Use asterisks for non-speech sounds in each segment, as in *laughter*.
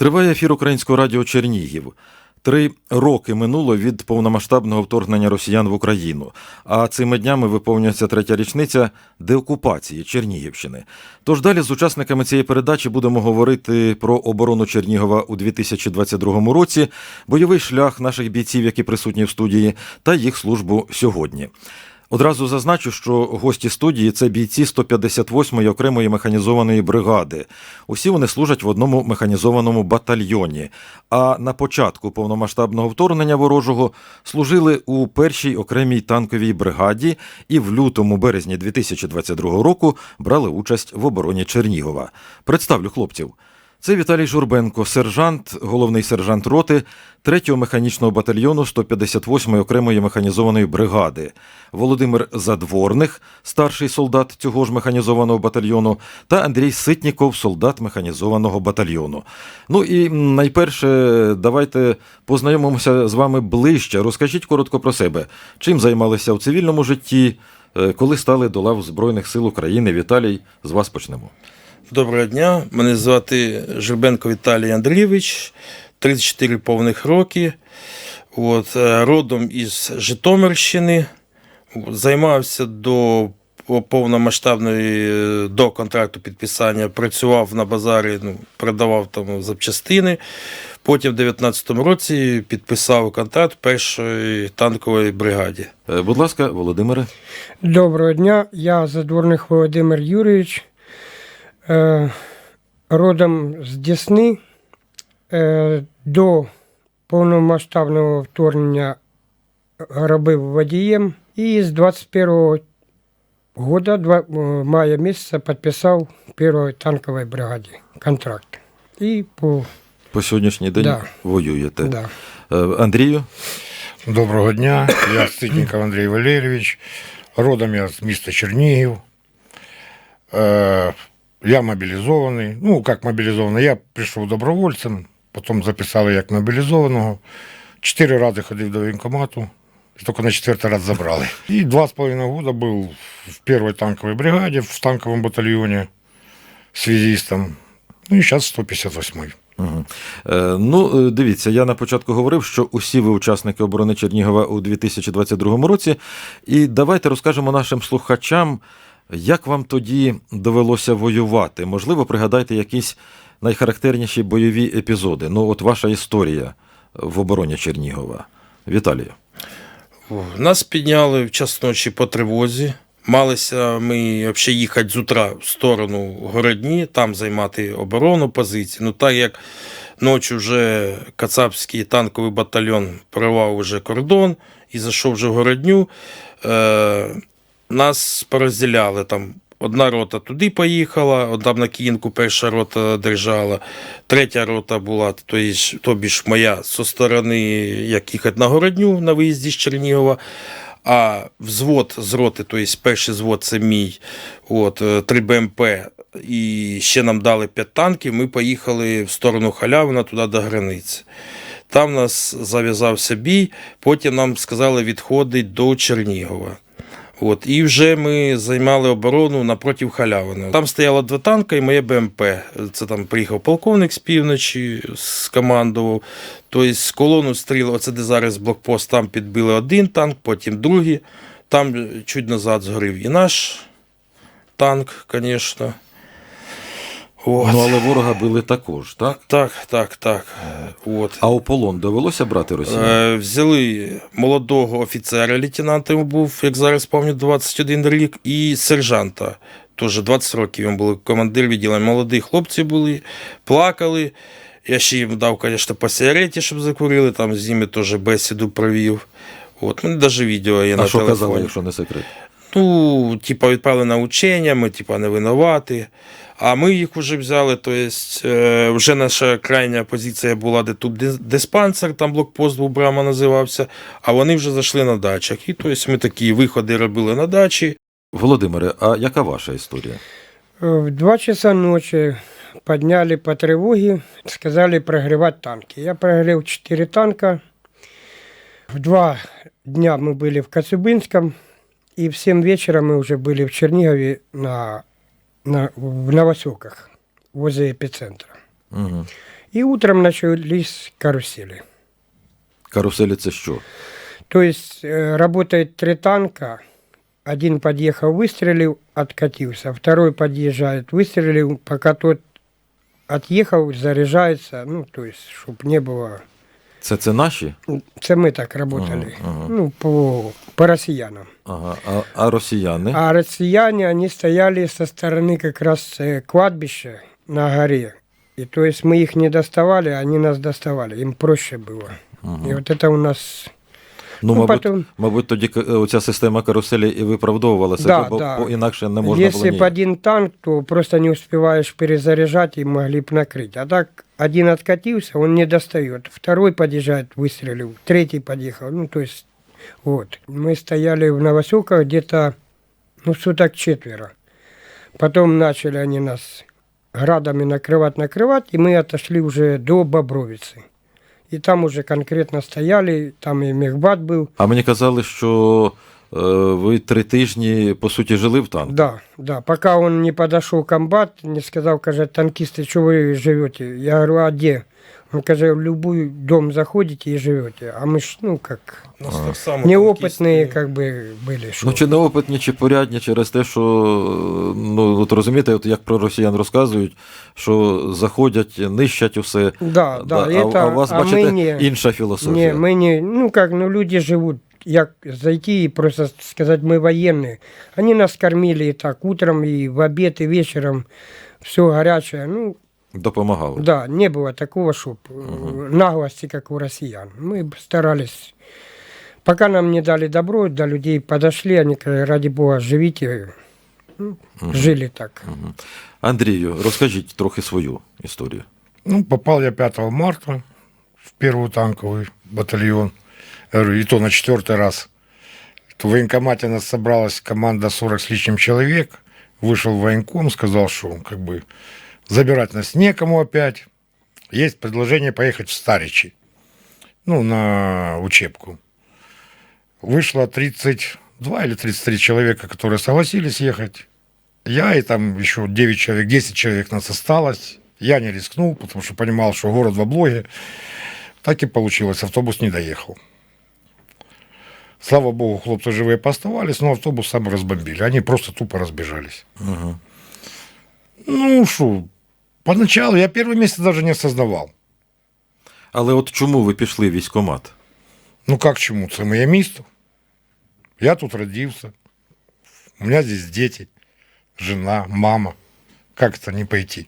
Триває ефір Українського радіо Чернігів. Три роки минуло від повномасштабного вторгнення росіян в Україну, а цими днями виповнюється третя річниця деокупації Чернігівщини. Тож далі з учасниками цієї передачі будемо говорити про оборону Чернігова у 2022 році, бойовий шлях наших бійців, які присутні в студії, та їх службу сьогодні. Одразу зазначу, що гості студії це бійці 158-ї окремої механізованої бригади. Усі вони служать в одному механізованому батальйоні. А на початку повномасштабного вторгнення ворожого служили у першій окремій танковій бригаді і в лютому березні 2022 року брали участь в обороні Чернігова. Представлю хлопців. Це Віталій Журбенко, сержант, головний сержант роти 3-го механічного батальйону 158-ї окремої механізованої бригади, Володимир Задворних, старший солдат цього ж механізованого батальйону, та Андрій Ситніков, солдат механізованого батальйону. Ну і найперше, давайте познайомимося з вами ближче. Розкажіть коротко про себе, чим займалися в цивільному житті, е, коли стали до лав Збройних сил України. Віталій, з вас почнемо. Доброго дня. Мене звати Жербенко Віталій Андрійович, 34 повних роки. От, е, родом із Житомирщини. Займався до повномасштабної е, до контракту підписання. Працював на базарі, ну, продавав там запчастини. Потім в 19-му році підписав контракт першої танкової бригаді. Е, Будь ласка, Володимире. Доброго дня, я Задворних Володимир Юрійович, е, родом з Десни. Е, До повномасштабного вторгнення робив водієм і з 21 года, два- е, мая місяця, підписав в першій танковій бригаді контракт. І по, По сьогоднішній день Да. воюєте. да. Е, Андрію, Доброго дня, я Ситников Андрій Валерійович. Родом я з міста Чернігів. Я мобілізований. Ну, як мобілізований, я прийшов добровольцем, потім записали як мобілізованого. Чотири рази ходив до воєнкомату, і тільки на четвертий раз забрали. І два з половиною года був в першій танковій бригаді, в танковому батальйоні связистом. Ну і зараз 158-й. Угу. Е, ну, е, дивіться, я на початку говорив, що усі ви учасники оборони Чернігова у 2022 році. І давайте розкажемо нашим слухачам, як вам тоді довелося воювати. Можливо, пригадайте якісь найхарактерніші бойові епізоди. Ну, от ваша історія в обороні Чернігова. Віталію. Нас підняли в час ночі по тривозі. Малися ми взагалі їхати з утра в сторону Городні, там займати оборону позиції. Ну так як ночі вже Кацапський танковий батальйон проривав уже кордон і зайшов вже в Городню, е, нас порозділяли там. Одна рота туди поїхала, одна на Київку перша рота держала, третя рота була, тобі ж моя зі сторони, як їхати на Городню на виїзді з Чернігова. А взвод з роти, тобто перший звод це мій, от, е, 3 БМП, і ще нам дали 5 танків, ми поїхали в сторону Халявина, туди до границі. Там нас зав'язався бій, потім нам сказали відходити до Чернігова. От, і вже ми займали оборону напротив Халявина. Там стояло два танка і моє БМП. Це там приїхав полковник з півночі, скомандував. Тобто з колону стріли, оце де зараз блокпост, там підбили один танк, потім другий. Там чуть назад згорів і наш танк, звісно. От. Ну, але ворога били також, так? Так, так, так. От. А у полон довелося брати росіян? Е, Взяли молодого офіцера, лейтенанта йому був, як зараз пам'ятаю, 21 рік, і сержанта. Теж 20 років він був командир відділення. Молоді хлопці були, плакали. Я ще їм дав, звісно, по сигареті, щоб закурили, там з ними теж бесіду провів. От, ну, навіть відео є а на що телефоні. казали, якщо не секрет? Ну, типа, відправили на учення, ми типа, не винуваті. А ми їх вже взяли. То есть, е, вже наша крайня позиція була, де тут дис- диспансер, там блокпост був Брама називався, а вони вже зайшли на дачах. І то есть, ми такі виходи робили на дачі. Володимире, а яка ваша історія? Э, В 2 часа ночи подняли по тревоге, сказали прогревать танки. Я прогрел 4 танка. В два дня мы были в Коцюбинском, и в 7 вечера мы уже были в Чернигове на, на, в Новосоках, возле эпицентра. Угу. И утром начались карусели. Каруселі це що? То есть э, работает три танка, один подъехал, выстрелил, откатился, второй подъезжает, выстрелил, пока тот отъехал, заряжается, ну, то есть, чтобы не было... Це це наші? Это мы так работали, Ага, ага. ну, по, по россиянам. Ага. А, а росіяни? А россияне, они стояли со стороны как раз э, кладбища на горе. И то есть мы их не доставали, они нас доставали, им проще было. И вот это у нас... Ну, Ну, мабуть, потім- мабуть, тоді к- оця система каруселі і виправдовувала себе, Да, бо, да. бо інакше не можна Если було бы ніяк. один танк, то просто не успеваешь перезаряжать и могли бы накрыть. А так один откатился, он не достает. Второй подъезжает, выстрелил. Третий подъехал. Ну, то есть, вот. Мы стояли в Новоселках где-то, ну, суток четверо. Потом начали они нас градами накрывать, накрывать, и мы отошли уже до Бобровицы. И там уже конкретно стояли, там и мехбат был. А мені казали, що е, ви три тижні, по суті, жили в танку. Да, да. Пока он не подошел комбат, не сказал, каже, танкисты, что вы живете? Я говорю, а где? Он каже, в любой дом заходите и живете. А мы ж, ну, как, У нас так само неопытные, танкісти. как бы, были. шо. Ну, чи неопитні, чи порядні через те, що ну, от розумієте, от як про росіян розказують, що заходять, нищать усе. Да, да, а, это, а у вас, а бачите, мы не, інша філософія. не, мы не, ну, как, ну, люди живут, як зайти и просто сказать, мы военные. Они нас кормили и так, утром, и в обед, и вечером, все горячее, ну, Допомагали. Да, не было такого, чтобы наглости, как у россиян. Мы б старались. Пока нам не дали добро, до людей подошли, они сказали, ради бога, живите. Ну, Жили так. Андрію, розкажіть трохи свою історію. Ну, попал я 5 марта в первый танковый батальон. Я говорю, и то на четвертый раз. В военкомате нас собралась команда 40 с лишним человек. Вышел военком, сказал, что как бы забирать нас некому опять. Есть предложение поехать в Старичи. Ну, на учебку. Вышло 32 или 33 человека, которые согласились ехать. Я и там еще 9 человек, 10 человек нас осталось. Я не рискнул, потому что понимал, что город в облоге. Так и получилось, автобус не доехал. Слава богу, хлопцы живые поставались, но автобус сам разбомбили. Они просто тупо разбежались. Угу. Ну, что, поначалу я первый месяц даже не осознавал. Але от чому ви пішли в військкомат? Ну, как чему? Це моє місто. Я тут родился. У меня здесь дети, жена, мама. Как это не пойти?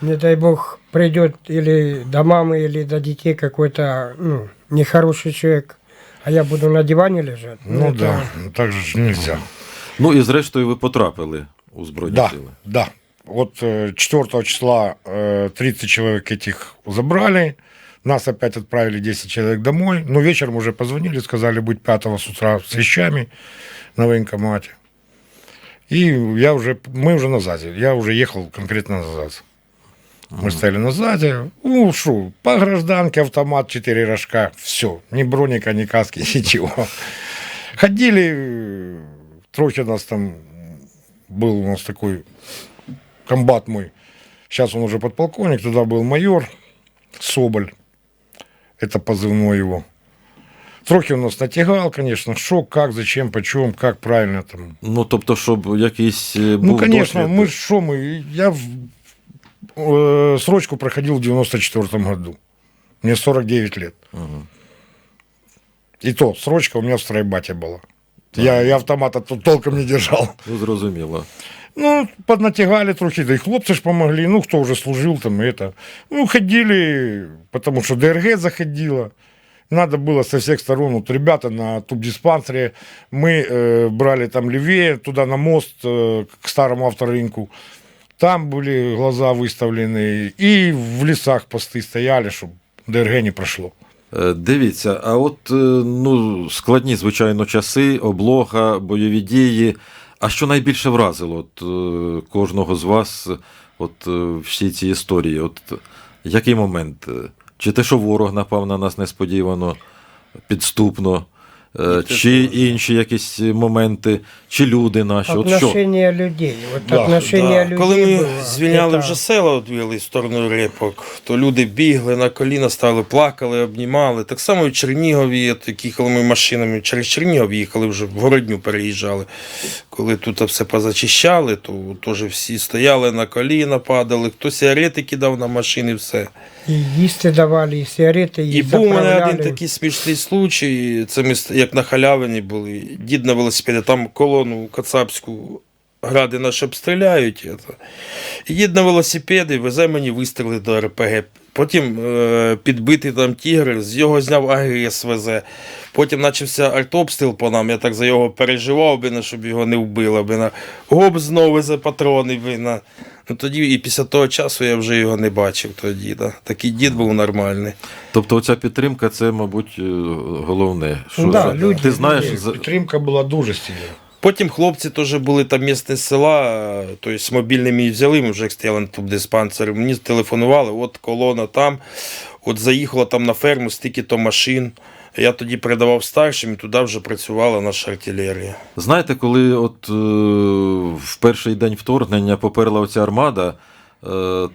Не дай бог придет или до мамы, или до детей какой-то ну, нехороший человек, а я буду на диване лежать. Ну, это- да, ну, так же ж нельзя. Ну і зрештою ви потрапили у Збройні Да, сили. да. Вот э, 4 числа э, 30 человек этих забрали. Нас опять отправили 10 человек домой. Но вечером уже позвонили, сказали быть 5 с утра с вещами на военкомате. И я уже, мы уже на ЗАЗе. Я уже ехал конкретно на ЗАЗ. Мы стояли на ЗАЗе. Ну, что, по гражданке автомат, 4 рожка. Все. Ни броника, ни каски, *laughs* ничего. Ходили, э, трохи нас там был у нас такой комбат мой. Сейчас он уже подполковник, тогда был майор Соболь. Это позывной его. Трохи он нас натягал, конечно, что, как, зачем, почем, как правильно там. Ну, тобто, щоб якийсь е, був Ну, конечно, досвід. мы что мы, я в- э, срочку проходил в 94 году. Мне 49 лет. Мгм. И то, срочка у меня в стройбате была. Я, я автомата тут толком не держал. Ну, зрозуміло. Ну, поднатягали трохи, да и хлопцы ж помогли, ну, кто уже служил там, и это. Ну, ходили, потому что ДРГ заходила. Надо было со всех сторон, вот ребята на тубдиспансере, мы э, брали там левее, туда на мост, э, к старому авторынку. Там были глаза выставлены, и в лесах посты стояли, чтобы ДРГ не прошло. Е, Дивіться, а от е, ну, складні, звичайно, часи, облога, бойові дії. А що найбільше вразило от, е, кожного з вас, от е, всі ці історії? От, який момент? Чи те, що ворог напав на нас несподівано, підступно, е, чи інші якісь моменти, чи люди наші? От що? Отношение людей. Вот Да, отношение людей Коли ми было. звільняли Это- вже села, відвели в сторону репок, то люди бігли на коліна, стали, плакали, обнімали. Так само і в Чернігові, от як їхали ми машинами, через Чернігов їхали, вже в Городню переїжджали. Коли тут все позачищали, то теж всі стояли на коліна, падали, хто сигарети кидав на машини, все. И їсти давали, і сигарети, і, І був у мене заправляли. один такий смішний случай. Це ми ст- як на халявині були. Дід на велосипеді, там колону кацапську гради наші обстріляють. дід на велосипеді везе мені вистріли до РПГ. Потім е, підбитий там тігр, з його зняв АГС везе. Потім почався артобстріл по нам. Я так за його переживав, би, на, щоб його не вбило. Би, на. Гоп знову везе патрони. Би, на. Ну, тоді і після того часу я вже його не бачив. Тоді, да. Такий дід був нормальний. Тобто оця підтримка це, мабуть, е, головне. Що Да, за- люди, ти знаєш, люди. за- Підтримка була дуже сильна. Потім хлопці теж були там місце села, тобто мобільний мій взяли, ми вже як стояли на тут диспансері. Мені телефонували, от колона там, от заїхала там на ферму, стільки то машин. Я тоді передавав старшим, і туди вже працювала наша артилерія. знаєте, коли от е, в перший день вторгнення поперла оця армада, е,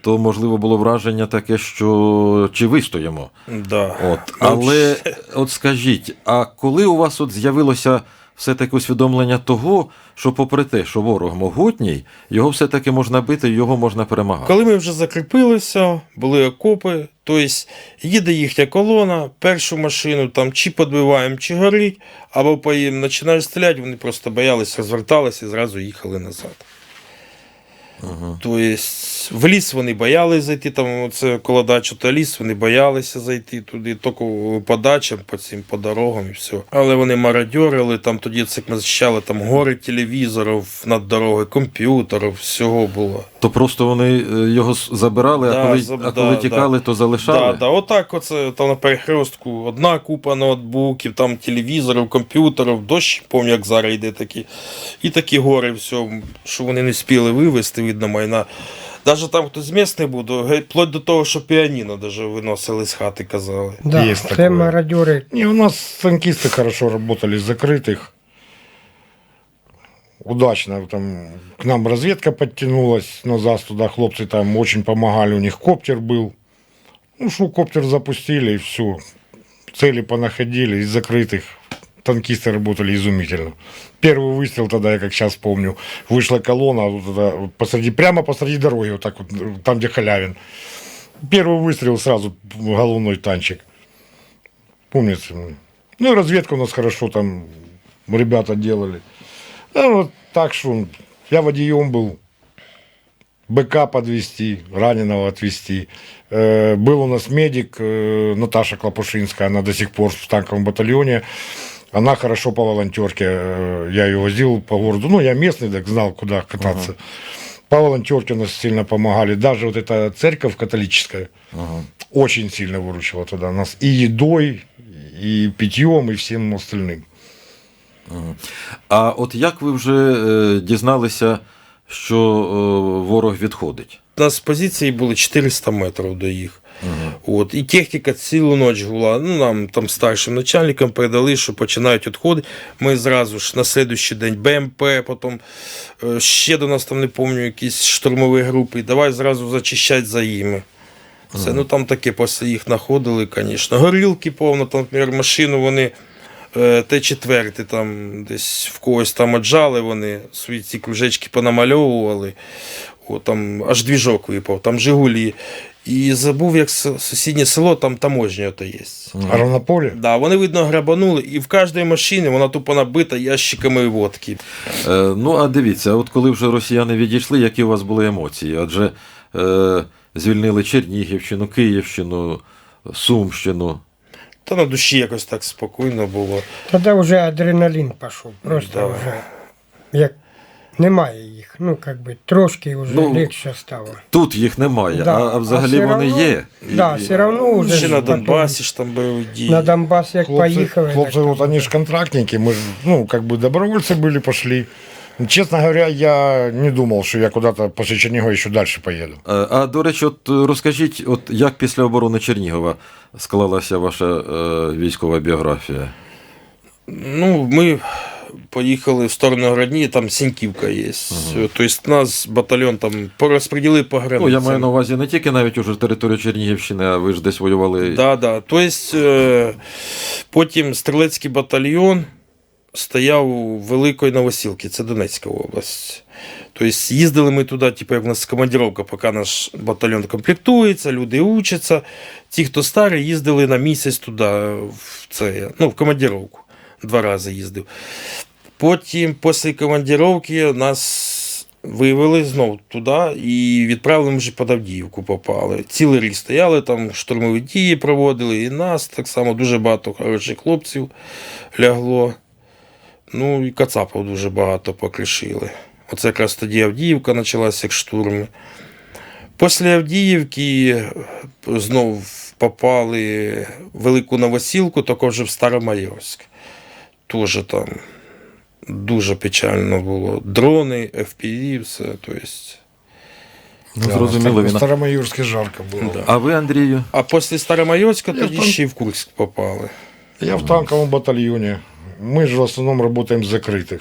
то можливо було враження таке, що чи вистоїмо. Да. От, але от скажіть, а коли у вас от з'явилося все-таки усвідомлення того, що попри те, що ворог могутній, його все-таки можна бити, його можна перемагати? Коли ми вже закріпилися, були окопи, тобто їде їхня колона, першу машину там чи підбиваємо, чи горить, або поїм починають стріляти, вони просто боялися, розверталися і зразу їхали назад. Тобто в ліс вони боялися зайти, там це коло дачі, то ліс, вони боялися зайти туди, тільки по дачам, по цим по дорогам і все. Але вони мародьорили, там тоді це як ми захищали, там гори телевізорів над дорогою, комп'ютерів, всього було. То просто вони е, його забирали, Да, а коли, заб- а коли да, тікали, то залишали. Да, да, отак оце там на перехрестку одна купа ноутбуків, там телевізорів, комп'ютерів, дощ, пам'ятаю, як зараз йде такі. І такі гори, все, що вони не спіли вивезти, видно, майна. Навіть там хтось з місних був, до- геть вплоть до того, що піаніно даже виносили з хати, казали. Да, Есть це такое. мародери. Не, у нас танкисты хорошо работали с закрытых. Удачно там к нам разведка подтянулась назад туда, хлопцы там очень помогали, у них коптер был. Ну, что коптер запустили, и все. Цели понаходили, из закрытых танкисты работали изумительно. Первый выстрел тогда, я как сейчас помню, вышла колонна туда, вот посреди, прямо посреди дороги, вот так вот, там, где халявин. Первый выстрел сразу головной танчик. Помнится. Ну и разведка у нас хорошо там ребята делали. Ну, вот так что я водием был. БК подвести, раненого отвезти. Э, был у нас медик э, Наташа Клопушинская, она до сих пор в танковом батальоне. Она хорошо по волонтерке. э, Я ее возил по городу. Ну, я местный, так знал, куда кататься. По волонтерке нас сильно помогали. Даже вот эта церковь католическая Ага. очень сильно выручила тогда нас и едой, и питьем, и всем остальным. А от як ви вже е, дізналися, що е, ворог відходить? У нас позиції були 400 метрів до їх. От, і техніка цілу ніч була. Ну, нам там старшим начальникам передали, що починають відходити. Ми зразу ж на слідуючий день БМП, потім е, ще до нас там не пам'ятаю, якісь штурмові групи. Давай зразу зачищати за ними. Це, ну там таке після їх знаходили, звісно. Горілки повно, там, наприклад, машину вони. е, Т-4 там десь в когось там отжали, вони свої ці кружечки понамальовували. О, там аж двіжок випав, там Жигулі. І забув, як сусіднє село, там таможня то є. А равнополе? Да, вони, видно, грабанули, і в кожній машині вона тупо набита ящиками водки. Е, ну, а дивіться, от коли вже росіяни відійшли, які у вас були емоції? Адже е, звільнили Чернігівщину, Київщину, Сумщину. Та на душі якось так спокійно було. Тоді вже адреналін пішов. Просто Да. вже як немає їх. Ну, як би трошки вже Ну, легше стало. Тут їх немає, Да, а, а взагалі а все вони равно- є. І- Да, все равно вже Ще ж на потім Донбасі ж там бойові дії. на Донбас як Хлопцы, поїхали. хлопцы, так там вот они же контрактники, мы ж, ну, как бы добровольцы были, пошли. Честно говоря, я не думал, что я куда-то после Чернигова еще дальше поеду. Е, А до речі, от е, розкажіть, от як після оборони Чернігова склалася ваша е, військова біографія? Ну, ми поїхали в сторону Городні, там Сіньківка є. Тобто нас батальйон там порозподілив по Ну, я маю на увазі не тільки навіть уже територію Чернігівщини, а ви ж десь воювали. Да, да. Тобто, е, потім стрілецький батальйон стояв у Великої Новосілки, це Донецька область. Тобто їздили ми туди, типу, як у нас командировка, поки наш батальйон комплектується, люди учаться. Ті, хто старі, їздили на місяць туди, в, це, ну, в командировку. Два рази їздив. Потім, після командировки, нас вивели знову туди і відправили вже під Авдіївку попали. Цілий рік стояли, там штурмові дії проводили, і нас так само дуже багато хороших хлопців лягло. Ну і Кацапов дуже багато покришили. Оце якраз тоді Авдіївка почалася як штурми. Після Авдіївки знов попали в Велику Новосілку, також в Старомайорськ Теж там дуже печально було. Дрони, FPV, все. Тобто. Ну, зрозуміло, В він. Старомайорске жарко было. Да. А ви, Андрію? А після Старомайорська Я тоді там- ще й в Курськ попали. Я в танковом батальоне. Мы же в основном работаем с закрытых.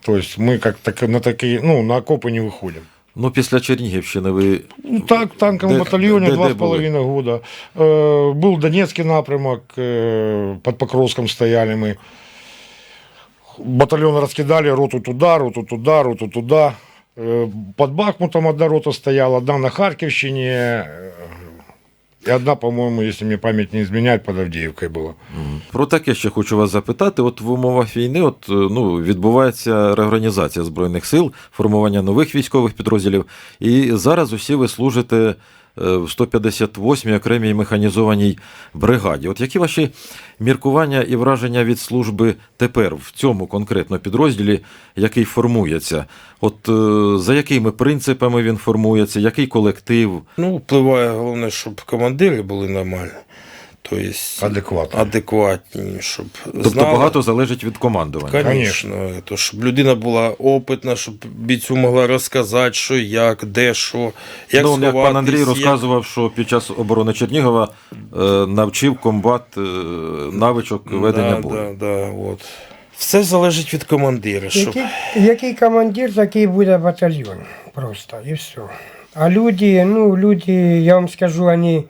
То есть мы как так, на такие, ну, на окопы не выходим. Ну, після Чернігівщини ви. Ну, так, в танковом Де- батальоне де- два де с половиной года. Э, был Донецкий напрямок, э, под Покровском стояли мы. Батальон раскидали, роту туда, роту туда, роту туда. Э, под Бахмутом одна рота стояла, одна на Харьковщине. э, И одна, по-моему, если мне память не изменяет, под Авдеевкой была. Про таке ще хочу вас запитати. От в умовах війни от, е, ну, відбувається реорганізація Збройних сил, формування нових військових підрозділів. І зараз усі ви служите е, в 158-й окремій механізованій бригаді. От які ваші міркування і враження від служби тепер в цьому конкретно підрозділі, який формується? От е, за якими принципами він формується, який колектив? Ну, впливає головне, щоб командири були нормальні. Тобто Адекватно. адекватні, щоб Тобто знали. багато залежить від командування. Звісно, то, щоб людина була опитна, щоб бійцю могла розказати, що як, де, що, як ну, як пан Андрій як- розказував, що під час оборони Чернігова е, навчив комбат е, навичок ведення да, бою. Да, да, от. Все залежить від командира. Щоб... Який, який командир, такий буде батальйон. Просто і все. А люди, ну, люди, я вам скажу, они,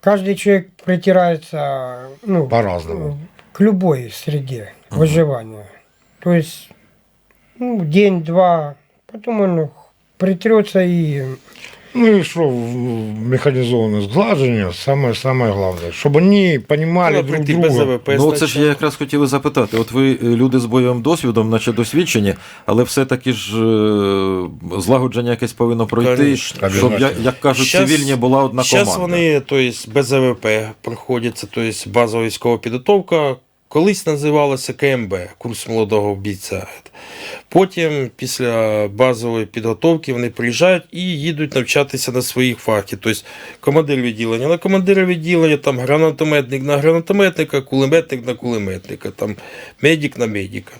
каждый человек притирается, ну, По-разному. к любой среде выживания. То есть, ну, день-два, потом он притрется и Ну и что, механизованное сглаживание, самое-самое главное. Чтобы они понимали друг прийти без друга. АВП Ну, це ж я якраз хотів і запитати. От ви е, люди з бойовим досвідом, наче досвідчені, але все-таки ж е, злагодження якесь повинно пройти, Конечно. щоб, як, як кажуть, Щас- цивільні була одна Зараз команда. вони тобто, без АВП проходяться, тобто базова військова підготовка. Колись називалося КМБ, курс молодого бійця. Потім, після базової підготовки, вони приїжджають і їдуть навчатися на своїх фахі. Тобто командир відділення на командира відділення, там гранатометник на гранатометника, кулеметник на кулеметника, там медик на медика.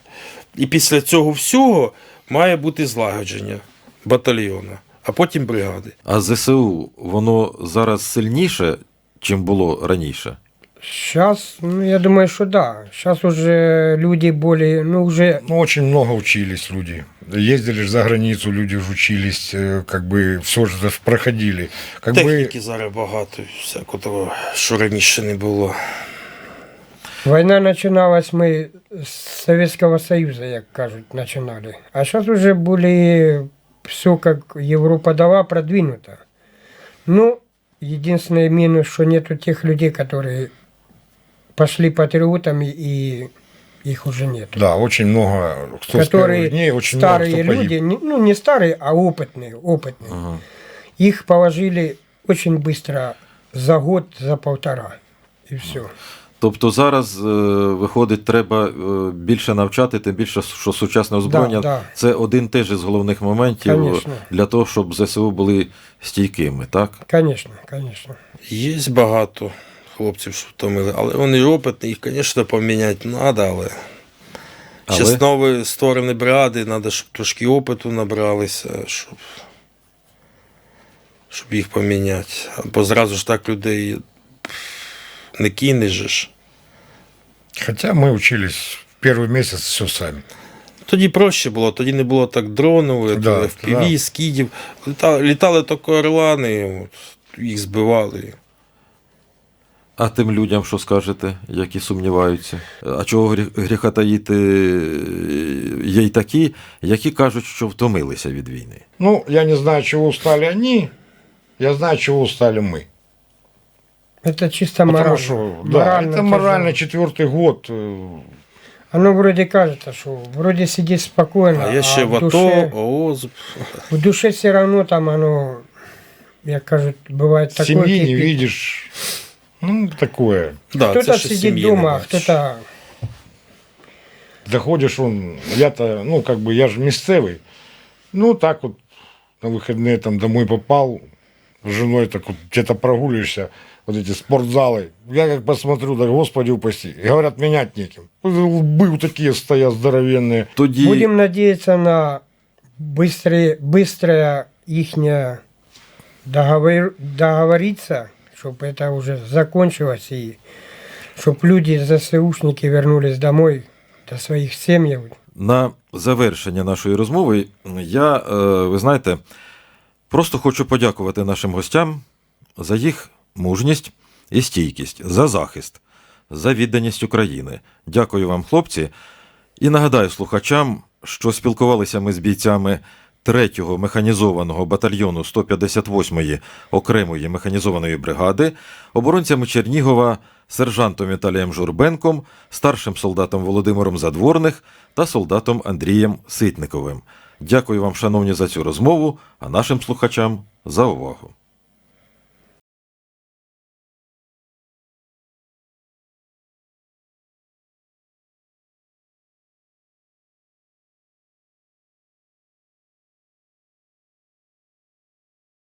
І після цього всього має бути злагодження батальйону, а потім бригади. А ЗСУ, воно зараз сильніше, чим було раніше? Сейчас, ну, я думаю, что да. Сейчас уже люди более, ну, уже Ну, очень много учились люди. Ездили за границу, люди учились, как бы все же проходили. Как бы, Техніки зараз багато, всякого що раніше не було. Война начиналась мы с Советского Союза, як кажуть, начинали. А сейчас уже более все как Европа дала продвинуто. Ну, единственный минус, что нету тех людей, которые пошли патриотами и их уже нет. да, очень много, кто с первых которые дней, очень старые много кто люди, погиб. не- ну не старые, а опытные, опытные. Ага. Их положили очень быстро, за год, за полтора. И все. Тобто зараз е, виходить, треба е, більше навчати, тим більше, що сучасне озброєння да. це один теж із головних моментів Конечно. для того, щоб ЗСУ були стійкими, так? Конечно, конечно. Є багато хлопців, що втомили, але вони опитні, їх, звісно, поміняти треба, але. Але? Зараз нові створені бригади, треба, щоб трошки опиту набралися, щоб, щоб їх поміняти. Бо зразу ж так людей не кинеш. же ж. Хотя мы учились первый месяц все сами. Тоді проще було, тоді не було так дронів, Да, FPV, да. скидів. Літали, літали тільки орлани, от, їх збивали. А тим людям, що скажете, які сумніваються? А чого грі- гріха таїти є й такі, які кажуть, що втомилися від війни. Ну, я не знаю, чего устали они, я знаю, чего устали мы. Это чисто Потому морально. что, да, Морально это морально тяжело. четвертый год. э, Оно вроде кажется, что вроде сидит спокойно, А я ще а в в АТО, душе, ООЗ. в душе все равно там оно, як кажуть, бывает такое. Семьи не кипит. видишь. Ну, такое. Да, Кто-то це ще сидит сім'ї дома, не а бачиш. кто-то Заходишь, он, я-то, ну, как бы, я же местевый. Ну, так вот, на выходные там домой попал, с женой так вот где-то прогуливаешься, вот эти спортзалы. Я как посмотрю, да, господи упаси. И говорят, менять неким. Лбы вот такие стоят здоровенные. Тоді Будем надеяться на быстрее, быстрое ихнее договор, договориться, чтобы это уже закончилось и чтобы люди, ЗСУшники вернулись домой до своих семей. на завершення нашої розмови я, е, ви знаєте, просто хочу подякувати нашим гостям за їх мужність і стійкість, за захист, за відданість України. Дякую вам, хлопці. І нагадаю слухачам, що спілкувалися ми з бійцями 3-го механізованого батальйону 158-ї окремої механізованої бригади, оборонцями Чернігова, сержантом Віталієм Журбенком, старшим солдатом Володимиром Задворних та солдатом Андрієм Ситниковим. Дякую вам, шановні, за цю розмову, а нашим слухачам за увагу.